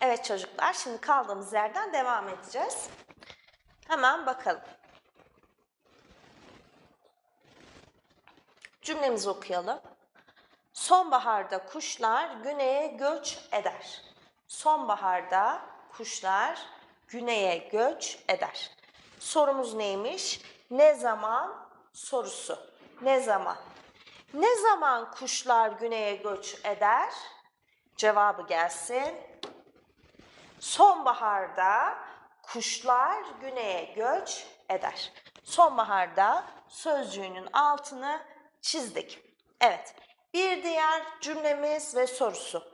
Evet çocuklar, şimdi kaldığımız yerden devam edeceğiz. Hemen bakalım. Cümlemizi okuyalım. Sonbaharda kuşlar güneye göç eder. Sonbaharda kuşlar güneye göç eder. Sorumuz neymiş? Ne zaman sorusu. Ne zaman? Ne zaman kuşlar güneye göç eder? Cevabı gelsin. Sonbaharda kuşlar güneye göç eder. Sonbaharda sözcüğünün altını çizdik. Evet. Bir diğer cümlemiz ve sorusu.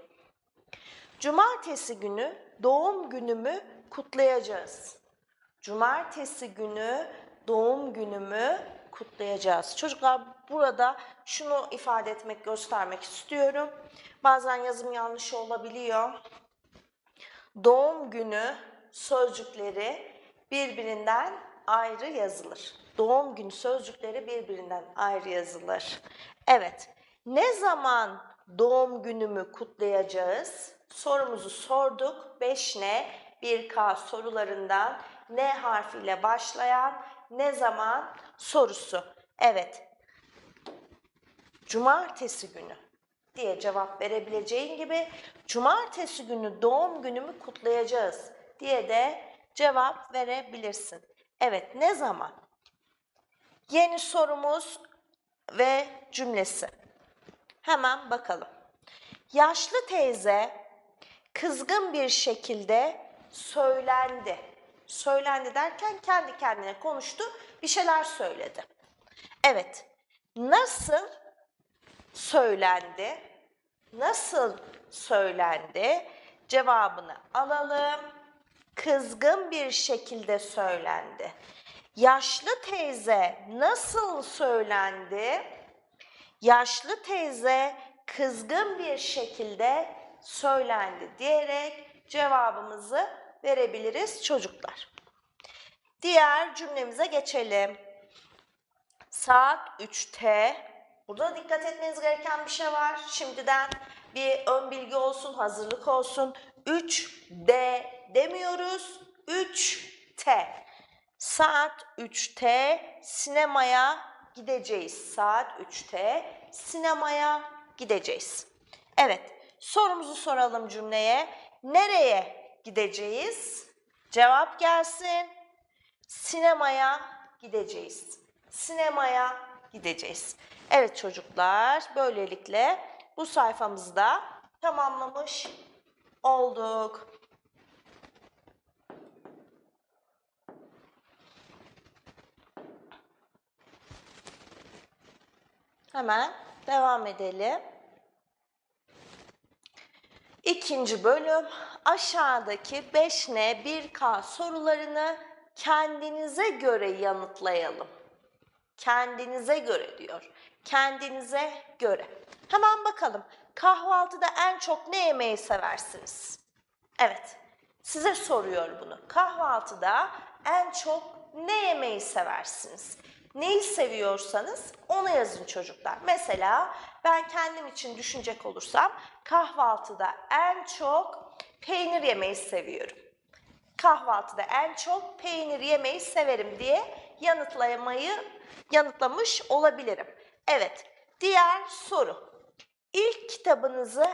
Cumartesi günü doğum günümü kutlayacağız. Cumartesi günü doğum günümü kutlayacağız. Çocuklar burada şunu ifade etmek, göstermek istiyorum. Bazen yazım yanlış olabiliyor. Doğum günü sözcükleri birbirinden ayrı yazılır. Doğum günü sözcükleri birbirinden ayrı yazılır. Evet. Ne zaman doğum günümü kutlayacağız? Sorumuzu sorduk. 5N, 1K sorularından N harfiyle başlayan ne zaman sorusu. Evet. Cumartesi günü diye cevap verebileceğin gibi cumartesi günü doğum günümü kutlayacağız diye de cevap verebilirsin. Evet ne zaman? Yeni sorumuz ve cümlesi. Hemen bakalım. Yaşlı teyze kızgın bir şekilde söylendi. Söylendi derken kendi kendine konuştu, bir şeyler söyledi. Evet. Nasıl söylendi? Nasıl söylendi? Cevabını alalım. Kızgın bir şekilde söylendi. Yaşlı teyze nasıl söylendi? Yaşlı teyze kızgın bir şekilde söylendi diyerek cevabımızı verebiliriz çocuklar. Diğer cümlemize geçelim. Saat 3'te Burada dikkat etmeniz gereken bir şey var. Şimdiden bir ön bilgi olsun, hazırlık olsun. 3D demiyoruz. 3T. Saat 3'te sinemaya gideceğiz. Saat 3'te sinemaya gideceğiz. Evet, sorumuzu soralım cümleye. Nereye gideceğiz? Cevap gelsin. Sinemaya gideceğiz. Sinemaya gideceğiz. Evet çocuklar, böylelikle bu sayfamızı da tamamlamış olduk. Hemen devam edelim. İkinci bölüm aşağıdaki 5N 1K sorularını kendinize göre yanıtlayalım. Kendinize göre diyor. Kendinize göre. Hemen bakalım. Kahvaltıda en çok ne yemeyi seversiniz? Evet. Size soruyor bunu. Kahvaltıda en çok ne yemeyi seversiniz? Neyi seviyorsanız onu yazın çocuklar. Mesela ben kendim için düşünecek olursam kahvaltıda en çok peynir yemeyi seviyorum. Kahvaltıda en çok peynir yemeyi severim diye yanıtlamayı yanıtlamış olabilirim. Evet, diğer soru. İlk kitabınızı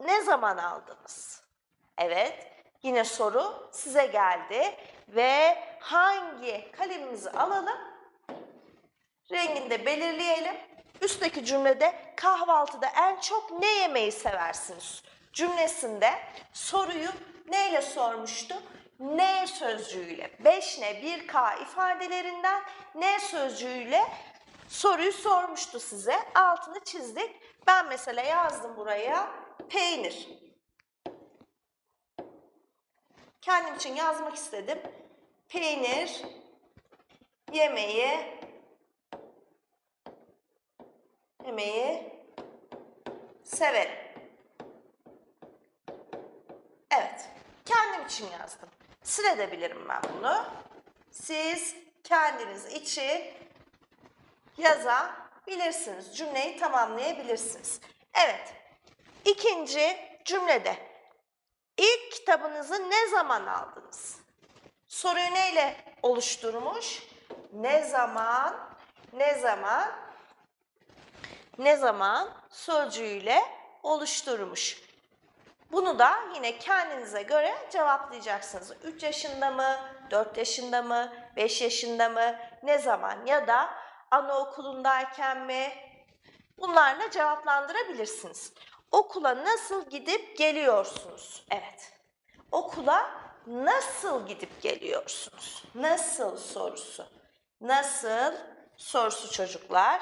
ne zaman aldınız? Evet, yine soru size geldi ve hangi kalemimizi alalım? Rengini de belirleyelim. Üstteki cümlede kahvaltıda en çok ne yemeyi seversiniz? Cümlesinde soruyu neyle sormuştu? Ne sözcüğüyle, 5 ne 1K ifadelerinden ne sözcüğüyle soruyu sormuştu size. Altını çizdik. Ben mesela yazdım buraya peynir. Kendim için yazmak istedim. Peynir yemeği yemeği severim. Evet. Kendim için yazdım. Silebilirim ben bunu. Siz kendiniz için yazabilirsiniz. Cümleyi tamamlayabilirsiniz. Evet. İkinci cümlede İlk kitabınızı ne zaman aldınız? Soruyu neyle oluşturmuş? Ne zaman, ne zaman, ne zaman sözcüğüyle oluşturmuş. Bunu da yine kendinize göre cevaplayacaksınız. 3 yaşında mı, 4 yaşında mı, 5 yaşında mı, ne zaman ya da anaokulundayken mi? Bunlarla cevaplandırabilirsiniz. Okula nasıl gidip geliyorsunuz? Evet. Okula nasıl gidip geliyorsunuz? Nasıl sorusu. Nasıl sorusu çocuklar.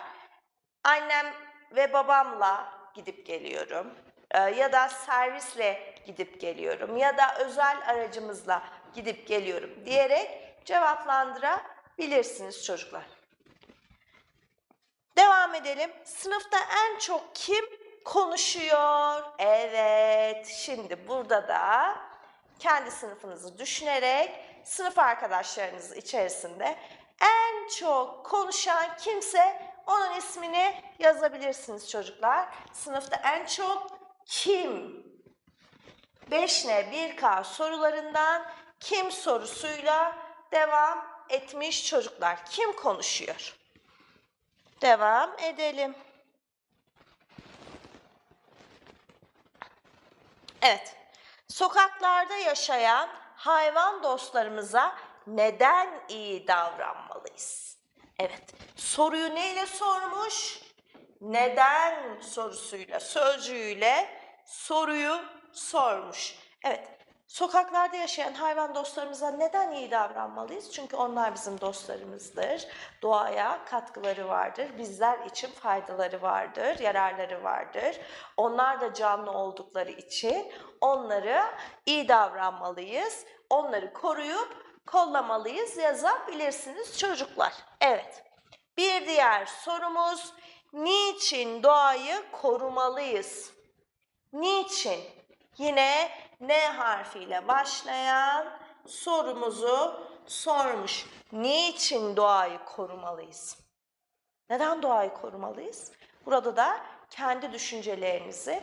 Annem ve babamla gidip geliyorum. Ee, ya da servisle gidip geliyorum ya da özel aracımızla gidip geliyorum diyerek cevaplandırabilirsiniz çocuklar. Devam edelim. Sınıfta en çok kim konuşuyor? Evet. Şimdi burada da kendi sınıfınızı düşünerek sınıf arkadaşlarınız içerisinde en çok konuşan kimse onun ismini yazabilirsiniz çocuklar. Sınıfta en çok kim? 5N 1K sorularından kim sorusuyla devam etmiş çocuklar. Kim konuşuyor? Devam edelim. Evet. Sokaklarda yaşayan hayvan dostlarımıza neden iyi davranmalıyız? Evet. Soruyu neyle sormuş? Neden sorusuyla, sözcüğüyle soruyu sormuş. Evet. Sokaklarda yaşayan hayvan dostlarımıza neden iyi davranmalıyız? Çünkü onlar bizim dostlarımızdır. Doğaya katkıları vardır. Bizler için faydaları vardır, yararları vardır. Onlar da canlı oldukları için onlara iyi davranmalıyız. Onları koruyup kollamalıyız yazabilirsiniz çocuklar. Evet. Bir diğer sorumuz niçin doğayı korumalıyız? Niçin? Yine N harfiyle başlayan sorumuzu sormuş. Niçin doğayı korumalıyız? Neden doğayı korumalıyız? Burada da kendi düşüncelerinizi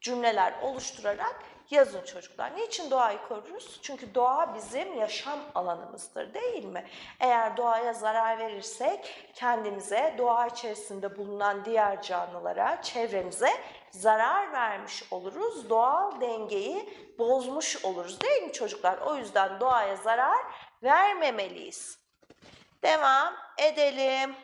cümleler oluşturarak yazın çocuklar. Niçin doğayı koruruz? Çünkü doğa bizim yaşam alanımızdır değil mi? Eğer doğaya zarar verirsek kendimize, doğa içerisinde bulunan diğer canlılara, çevremize zarar vermiş oluruz. Doğal dengeyi bozmuş oluruz değil mi çocuklar? O yüzden doğaya zarar vermemeliyiz. Devam edelim.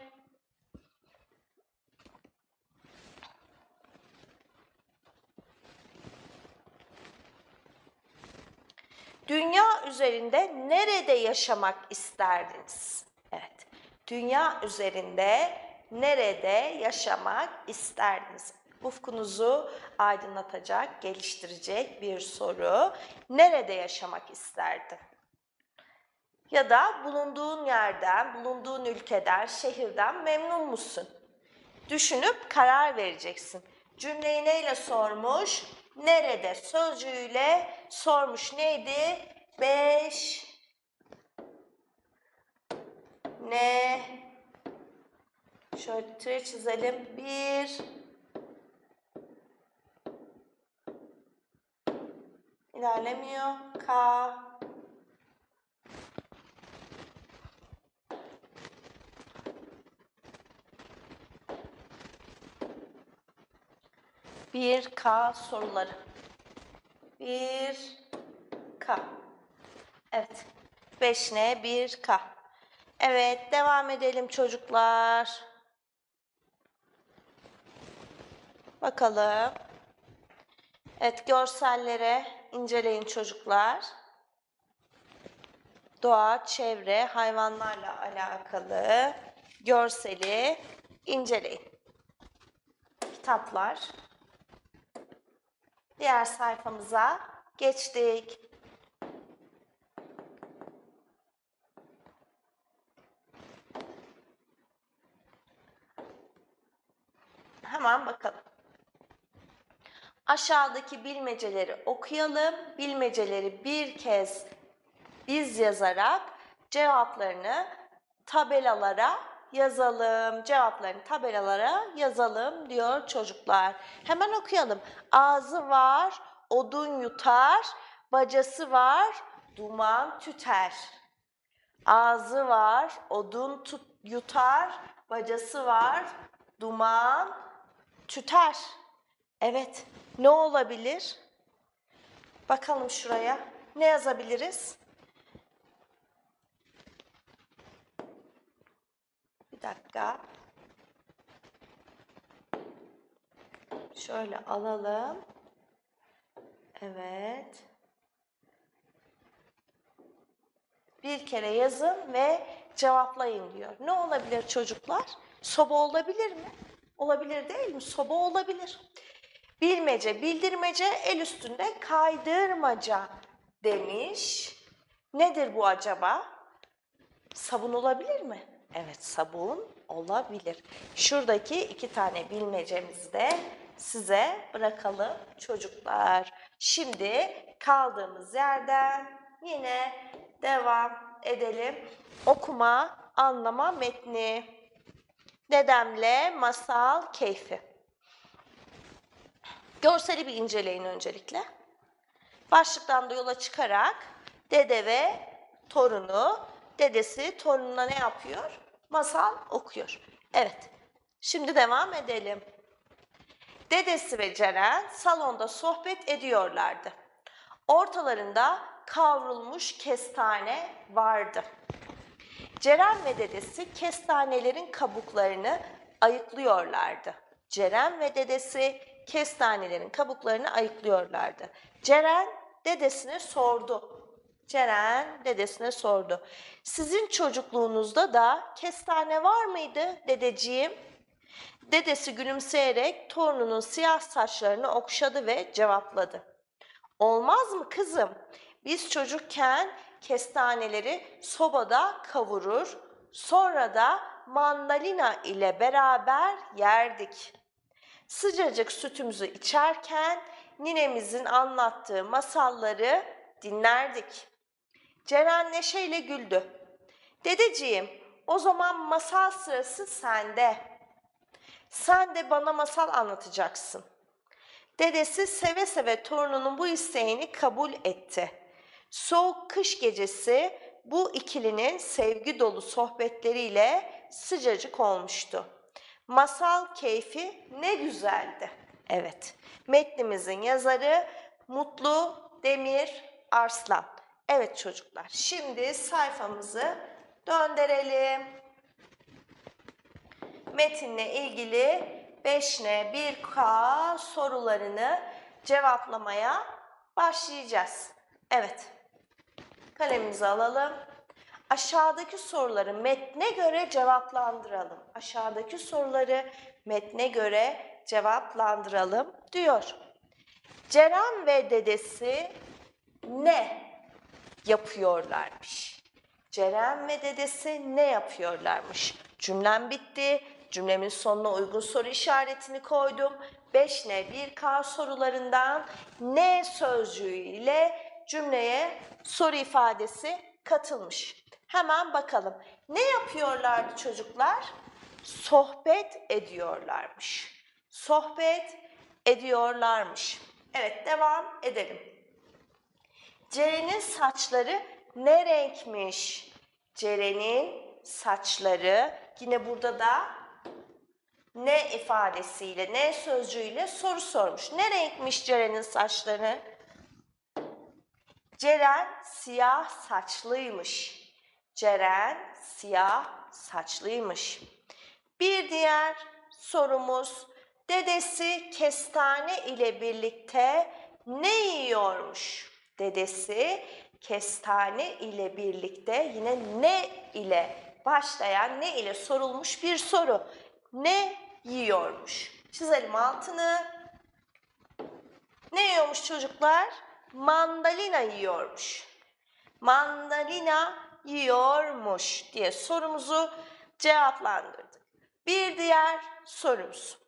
Dünya üzerinde nerede yaşamak isterdiniz? Evet. Dünya üzerinde nerede yaşamak isterdiniz? Ufkunuzu aydınlatacak, geliştirecek bir soru. Nerede yaşamak isterdin? Ya da bulunduğun yerden, bulunduğun ülkeden, şehirden memnun musun? Düşünüp karar vereceksin. Cümleyi neyle sormuş? Nerede sözcüğüyle sormuş. Neydi? 5 ne? Şöyle tire çizelim. 1 ilerlemiyor. K Bir K soruları. Bir K. Evet. 5 ne? 1 K. Evet, devam edelim çocuklar. Bakalım. Evet, görsellere inceleyin çocuklar. Doğa, çevre, hayvanlarla alakalı görseli inceleyin. Kitaplar. Diğer sayfamıza geçtik. Hemen bakalım. Aşağıdaki bilmeceleri okuyalım. Bilmeceleri bir kez biz yazarak cevaplarını tabelalara yazalım. Cevaplarını tabelalara yazalım diyor çocuklar. Hemen okuyalım. Ağzı var, odun yutar, bacası var, duman tüter. Ağzı var, odun yutar, bacası var, duman tüter. Evet, ne olabilir? Bakalım şuraya. Ne yazabiliriz? Bir dakika. Şöyle alalım. Evet. Bir kere yazın ve cevaplayın diyor. Ne olabilir çocuklar? Soba olabilir mi? Olabilir değil mi? Soba olabilir. Bilmece, bildirmece, el üstünde kaydırmaca demiş. Nedir bu acaba? Sabun olabilir mi? Evet, sabun olabilir. Şuradaki iki tane bilmecemizi de size bırakalım çocuklar. Şimdi kaldığımız yerden yine devam edelim. Okuma, anlama metni. Dedemle masal keyfi. Görseli bir inceleyin öncelikle. Başlıktan da yola çıkarak dede ve torunu, dedesi torununa ne yapıyor? Masal okuyor. Evet, şimdi devam edelim. Dedesi ve Ceren salonda sohbet ediyorlardı. Ortalarında kavrulmuş kestane vardı. Ceren ve dedesi kestanelerin kabuklarını ayıklıyorlardı. Ceren ve dedesi kestanelerin kabuklarını ayıklıyorlardı. Ceren dedesine sordu. Ceren dedesine sordu. Sizin çocukluğunuzda da kestane var mıydı dedeciğim? Dedesi gülümseyerek torununun siyah saçlarını okşadı ve cevapladı. Olmaz mı kızım? Biz çocukken kestaneleri sobada kavurur, sonra da mandalina ile beraber yerdik. Sıcacık sütümüzü içerken ninemizin anlattığı masalları dinlerdik. Ceren neşeyle güldü. Dedeciğim, o zaman masal sırası sende. Sen de bana masal anlatacaksın. Dedesi seve seve torununun bu isteğini kabul etti. Soğuk kış gecesi bu ikilinin sevgi dolu sohbetleriyle sıcacık olmuştu. Masal keyfi ne güzeldi. Evet, metnimizin yazarı Mutlu Demir Arslan. Evet çocuklar, şimdi sayfamızı döndürelim. Metinle ilgili 5N 1K sorularını cevaplamaya başlayacağız. Evet, kalemimizi alalım. Aşağıdaki soruları metne göre cevaplandıralım. Aşağıdaki soruları metne göre cevaplandıralım diyor. Ceren ve dedesi ne yapıyorlarmış? Ceren ve dedesi ne yapıyorlarmış? Cümlem bitti. Cümlemin sonuna uygun soru işaretini koydum. 5 ne 1K sorularından ne sözcüğüyle cümleye soru ifadesi katılmış. Hemen bakalım. Ne yapıyorlardı çocuklar? Sohbet ediyorlarmış. Sohbet ediyorlarmış. Evet devam edelim. Ceren'in saçları ne renkmiş? Ceren'in saçları yine burada da ne ifadesiyle, ne sözcüğüyle soru sormuş. Ne renkmiş Ceren'in saçları? Ceren siyah saçlıymış. Ceren siyah saçlıymış. Bir diğer sorumuz dedesi kestane ile birlikte ne yiyormuş? Dedesi kestane ile birlikte yine ne ile başlayan ne ile sorulmuş bir soru. Ne yiyormuş? Çizelim altını. Ne yiyormuş çocuklar? Mandalina yiyormuş. Mandalina yiyormuş diye sorumuzu cevaplandırdık. Bir diğer sorumuz.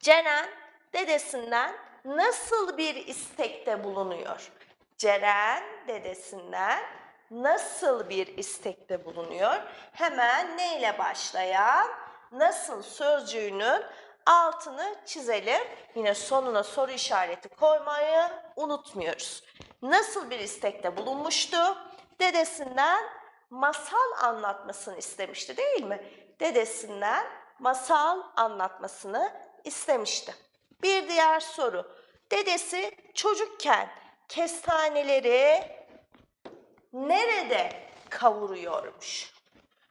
Ceren dedesinden nasıl bir istekte bulunuyor? Ceren dedesinden nasıl bir istekte bulunuyor? Hemen ne ile başlayan nasıl sözcüğünün altını çizelim. Yine sonuna soru işareti koymayı unutmuyoruz. nasıl bir istekte bulunmuştu? Dedesinden masal anlatmasını istemişti değil mi? Dedesinden masal anlatmasını istemişti. Bir diğer soru. Dedesi çocukken kestaneleri nerede kavuruyormuş?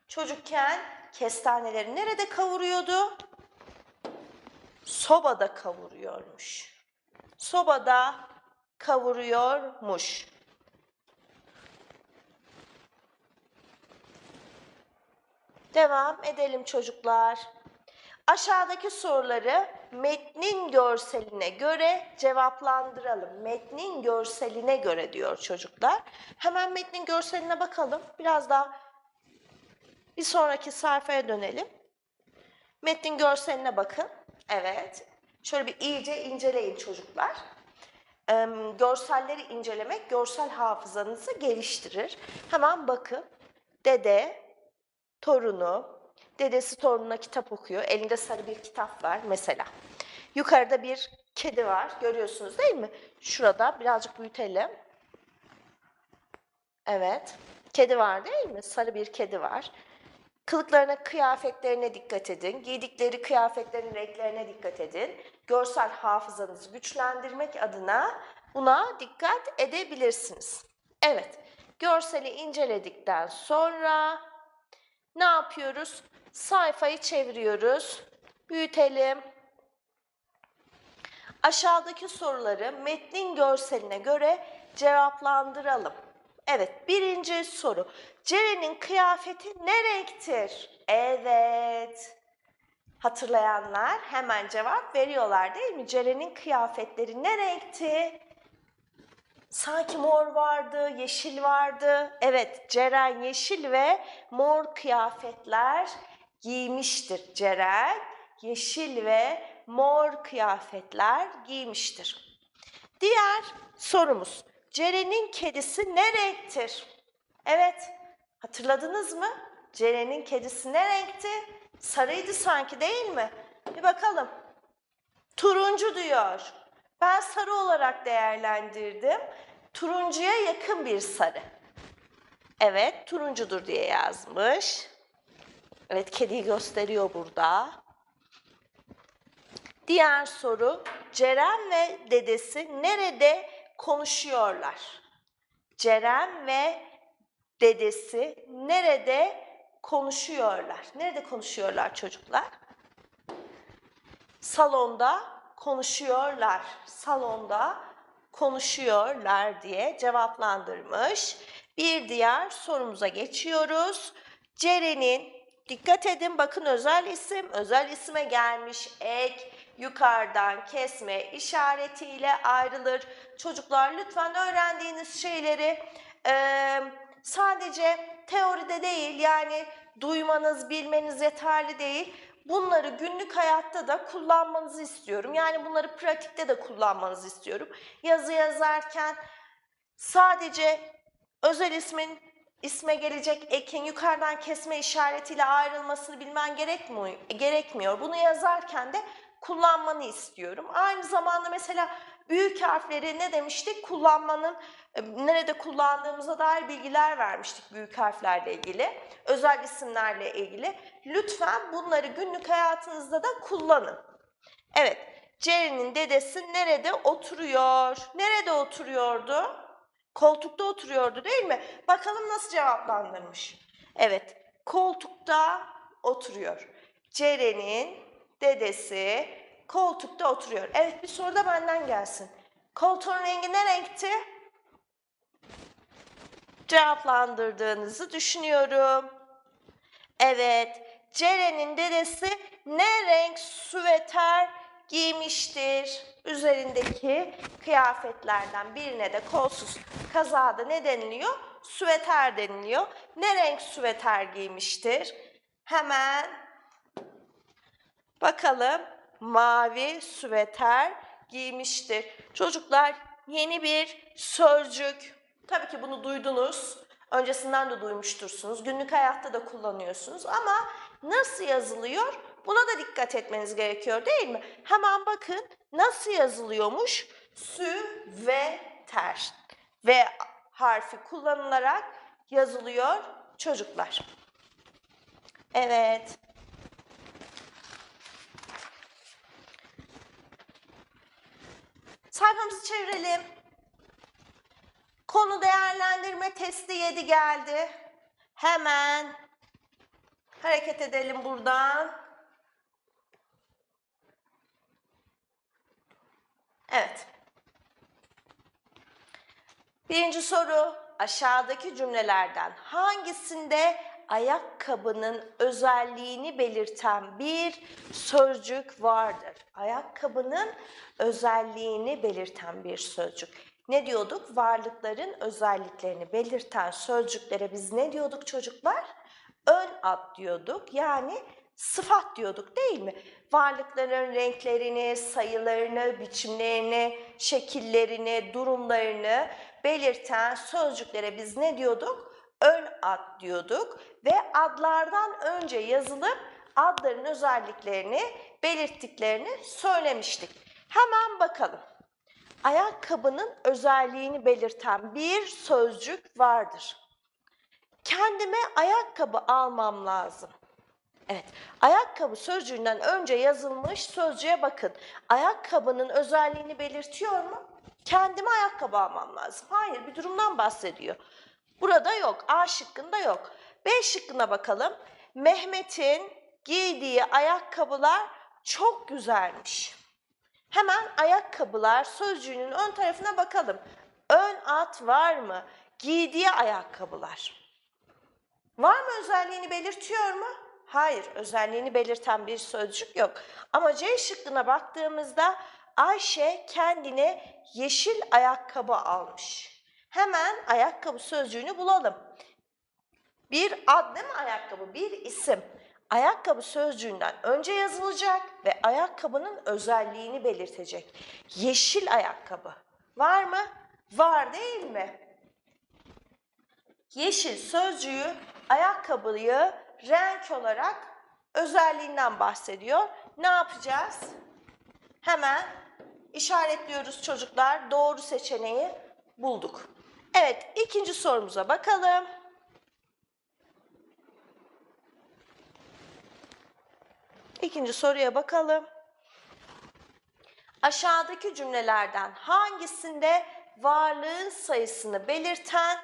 Çocukken kestaneleri nerede kavuruyordu? Sobada kavuruyormuş. Sobada kavuruyormuş. Devam edelim çocuklar. Aşağıdaki soruları metnin görseline göre cevaplandıralım. Metnin görseline göre diyor çocuklar. Hemen metnin görseline bakalım. Biraz daha bir sonraki sayfaya dönelim. Metnin görseline bakın. Evet. Şöyle bir iyice inceleyin çocuklar. Ee, görselleri incelemek görsel hafızanızı geliştirir. Hemen bakın. Dede, torunu, dedesi torununa kitap okuyor. Elinde sarı bir kitap var mesela. Yukarıda bir kedi var. Görüyorsunuz değil mi? Şurada birazcık büyütelim. Evet. Kedi var değil mi? Sarı bir kedi var. Kılıklarına, kıyafetlerine dikkat edin. Giydikleri kıyafetlerin renklerine dikkat edin. Görsel hafızanızı güçlendirmek adına buna dikkat edebilirsiniz. Evet, görseli inceledikten sonra ne yapıyoruz? Sayfayı çeviriyoruz. Büyütelim. Aşağıdaki soruları metnin görseline göre cevaplandıralım. Evet, birinci soru. Ceren'in kıyafeti ne renktir? Evet. Hatırlayanlar hemen cevap veriyorlar değil mi? Ceren'in kıyafetleri ne renkti? Sanki mor vardı, yeşil vardı. Evet, Ceren yeşil ve mor kıyafetler giymiştir. Ceren yeşil ve mor kıyafetler giymiştir. Diğer sorumuz. Ceren'in kedisi ne renktir? Evet, hatırladınız mı? Ceren'in kedisi ne renkti? Sarıydı sanki değil mi? Bir bakalım. Turuncu diyor. Ben sarı olarak değerlendirdim. Turuncuya yakın bir sarı. Evet, turuncudur diye yazmış. Evet, kediyi gösteriyor burada. Diğer soru, Ceren ve dedesi nerede konuşuyorlar? Ceren ve dedesi nerede konuşuyorlar? Nerede konuşuyorlar çocuklar? Salonda konuşuyorlar. Salonda konuşuyorlar diye cevaplandırmış. Bir diğer sorumuza geçiyoruz. Ceren'in dikkat edin bakın özel isim, özel isime gelmiş ek yukarıdan kesme işaretiyle ayrılır. Çocuklar lütfen öğrendiğiniz şeyleri e, sadece teoride değil yani duymanız, bilmeniz yeterli değil. Bunları günlük hayatta da kullanmanızı istiyorum. Yani bunları pratikte de kullanmanızı istiyorum. Yazı yazarken sadece özel ismin isme gelecek ekin yukarıdan kesme işaretiyle ayrılmasını bilmen gerekmiyor. gerekmiyor. Bunu yazarken de kullanmanı istiyorum. Aynı zamanda mesela büyük harfleri ne demiştik? Kullanmanın e, nerede kullandığımıza dair bilgiler vermiştik büyük harflerle ilgili. Özel isimlerle ilgili. Lütfen bunları günlük hayatınızda da kullanın. Evet, Jerry'nin dedesi nerede oturuyor? Nerede oturuyordu? Koltukta oturuyordu değil mi? Bakalım nasıl cevaplandırmış. Evet, koltukta oturuyor. Ceren'in dedesi koltukta oturuyor. Evet, bir soru da benden gelsin. Koltuğun rengi ne renkti? Cevaplandırdığınızı düşünüyorum. Evet, Ceren'in dedesi ne renk süveter giymiştir? Üzerindeki kıyafetlerden birine de kolsuz kazada ne deniliyor? Süveter deniliyor. Ne renk süveter giymiştir? Hemen bakalım. Mavi süveter giymiştir. Çocuklar yeni bir sözcük. Tabii ki bunu duydunuz. Öncesinden de duymuştursunuz. Günlük hayatta da kullanıyorsunuz ama nasıl yazılıyor? Buna da dikkat etmeniz gerekiyor değil mi? Hemen bakın nasıl yazılıyormuş? Sü ve ter. V harfi kullanılarak yazılıyor çocuklar. Evet. Sayfamızı çevirelim. Konu değerlendirme testi 7 geldi. Hemen hareket edelim buradan. Evet. Birinci soru aşağıdaki cümlelerden hangisinde ayakkabının özelliğini belirten bir sözcük vardır? Ayakkabının özelliğini belirten bir sözcük. Ne diyorduk? Varlıkların özelliklerini belirten sözcüklere biz ne diyorduk çocuklar? Ön ad diyorduk. Yani sıfat diyorduk değil mi? Varlıkların renklerini, sayılarını, biçimlerini, şekillerini, durumlarını belirten sözcüklere biz ne diyorduk? Ön ad diyorduk ve adlardan önce yazılıp adların özelliklerini belirttiklerini söylemiştik. Hemen bakalım. Ayakkabının özelliğini belirten bir sözcük vardır. Kendime ayakkabı almam lazım. Evet, ayakkabı sözcüğünden önce yazılmış sözcüğe bakın. Ayakkabının özelliğini belirtiyor mu? Kendime ayakkabı almam lazım. Hayır, bir durumdan bahsediyor. Burada yok, A şıkkında yok. B şıkkına bakalım. Mehmet'in giydiği ayakkabılar çok güzelmiş. Hemen ayakkabılar sözcüğünün ön tarafına bakalım. Ön at var mı? Giydiği ayakkabılar. Var mı özelliğini belirtiyor mu? Hayır, özelliğini belirten bir sözcük yok. Ama C şıkkına baktığımızda Ayşe kendine yeşil ayakkabı almış. Hemen ayakkabı sözcüğünü bulalım. Bir ad değil mi ayakkabı? Bir isim. Ayakkabı sözcüğünden önce yazılacak ve ayakkabının özelliğini belirtecek. Yeşil ayakkabı. Var mı? Var değil mi? Yeşil sözcüğü ayakkabıyı renk olarak özelliğinden bahsediyor. Ne yapacağız? Hemen işaretliyoruz çocuklar. Doğru seçeneği bulduk. Evet, ikinci sorumuza bakalım. İkinci soruya bakalım. Aşağıdaki cümlelerden hangisinde varlığın sayısını belirten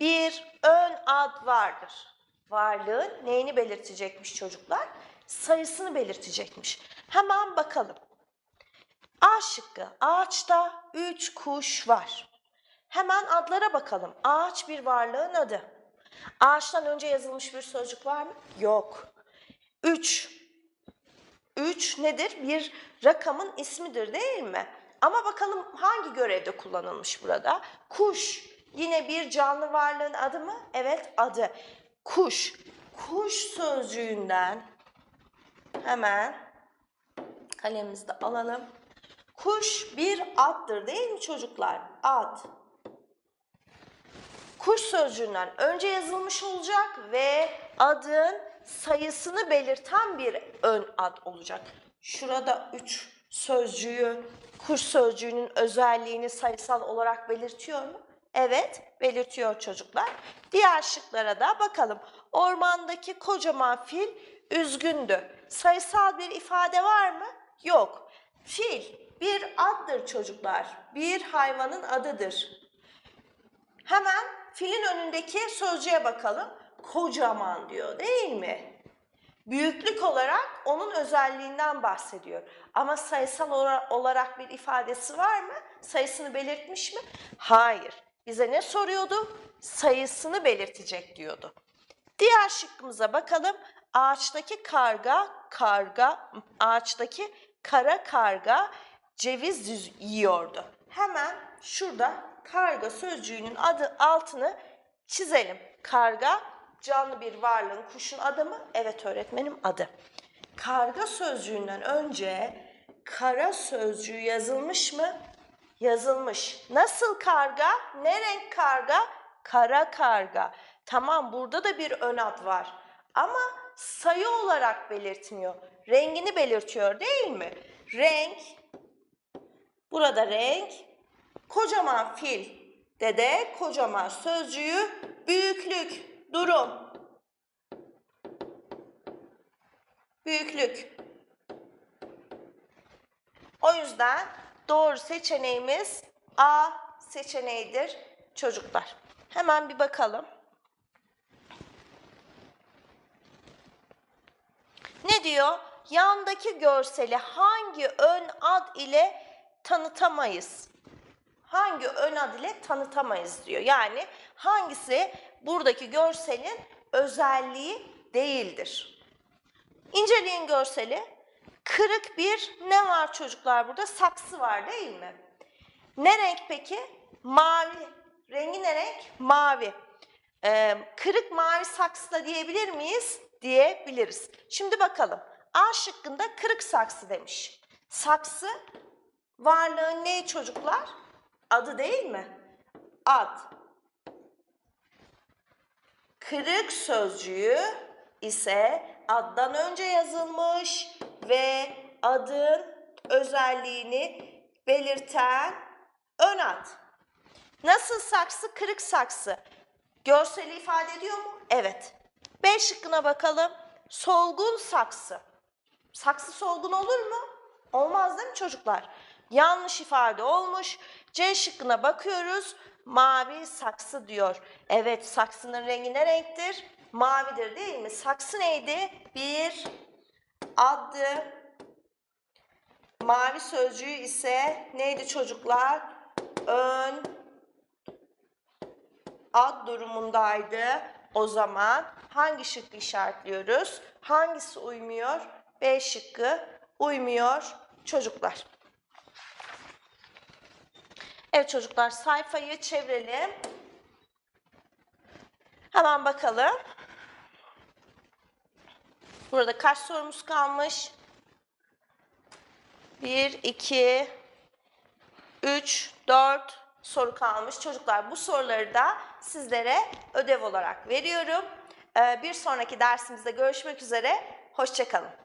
bir ön ad vardır? Varlığın neyini belirtecekmiş çocuklar? Sayısını belirtecekmiş. Hemen bakalım. A şıkkı. Ağaçta üç kuş var. Hemen adlara bakalım. Ağaç bir varlığın adı. Ağaçtan önce yazılmış bir sözcük var mı? Yok. Üç. Üç nedir? Bir rakamın ismidir değil mi? Ama bakalım hangi görevde kullanılmış burada? Kuş. Yine bir canlı varlığın adı mı? Evet adı. Kuş. Kuş sözcüğünden hemen kalemimizi de alalım. Kuş bir addır değil mi çocuklar? Ad. Kuş sözcüğünden önce yazılmış olacak ve adın sayısını belirten bir ön ad olacak. Şurada üç sözcüğü, kuş sözcüğünün özelliğini sayısal olarak belirtiyor mu? Evet, belirtiyor çocuklar. Diğer şıklara da bakalım. Ormandaki kocaman fil üzgündü. Sayısal bir ifade var mı? Yok. Fil bir addır çocuklar. Bir hayvanın adıdır. Hemen filin önündeki sözcüğe bakalım. Kocaman diyor değil mi? Büyüklük olarak onun özelliğinden bahsediyor. Ama sayısal olarak bir ifadesi var mı? Sayısını belirtmiş mi? Hayır. Bize ne soruyordu? Sayısını belirtecek diyordu. Diğer şıkkımıza bakalım. Ağaçtaki karga, karga, ağaçtaki kara karga ceviz yiyordu. Hemen şurada karga sözcüğünün adı altını çizelim. Karga canlı bir varlığın, kuşun adı mı? Evet öğretmenim adı. Karga sözcüğünden önce kara sözcüğü yazılmış mı? Yazılmış. Nasıl karga? Ne renk karga? Kara karga. Tamam burada da bir ön ad var. Ama sayı olarak belirtmiyor. Rengini belirtiyor değil mi? Renk, burada renk, kocaman fil Dede kocaman sözcüğü büyüklük, durum. Büyüklük. O yüzden doğru seçeneğimiz A seçeneğidir çocuklar. Hemen bir bakalım. Ne diyor? Yandaki görseli hangi ön ad ile tanıtamayız? Hangi ön ad ile tanıtamayız diyor. Yani hangisi buradaki görselin özelliği değildir? İnceleyin görseli. Kırık bir ne var çocuklar burada? Saksı var değil mi? Ne renk peki? Mavi. Rengi ne renk? Mavi. Ee, kırık mavi saksı da diyebilir miyiz? Diyebiliriz. Şimdi bakalım. A şıkkında kırık saksı demiş. Saksı varlığın ne çocuklar? Adı değil mi? Ad. Kırık sözcüğü ise addan önce yazılmış ve adın özelliğini belirten ön ad. Nasıl saksı? Kırık saksı. Görseli ifade ediyor mu? Evet. B şıkkına bakalım. Solgun saksı. Saksı solgun olur mu? Olmaz değil mi çocuklar? Yanlış ifade olmuş. C şıkkına bakıyoruz. Mavi saksı diyor. Evet saksının rengi ne renktir? Mavidir değil mi? Saksı neydi? Bir addı. Mavi sözcüğü ise neydi çocuklar? Ön ad durumundaydı. O zaman hangi şıkkı işaretliyoruz? Hangisi uymuyor? B şıkkı uymuyor çocuklar. Evet çocuklar sayfayı çevirelim. Hemen bakalım. Burada kaç sorumuz kalmış? 1, 2, 3, 4 soru kalmış. Çocuklar bu soruları da sizlere ödev olarak veriyorum. Ee, Bir sonraki dersimizde görüşmek üzere. Hoşçakalın.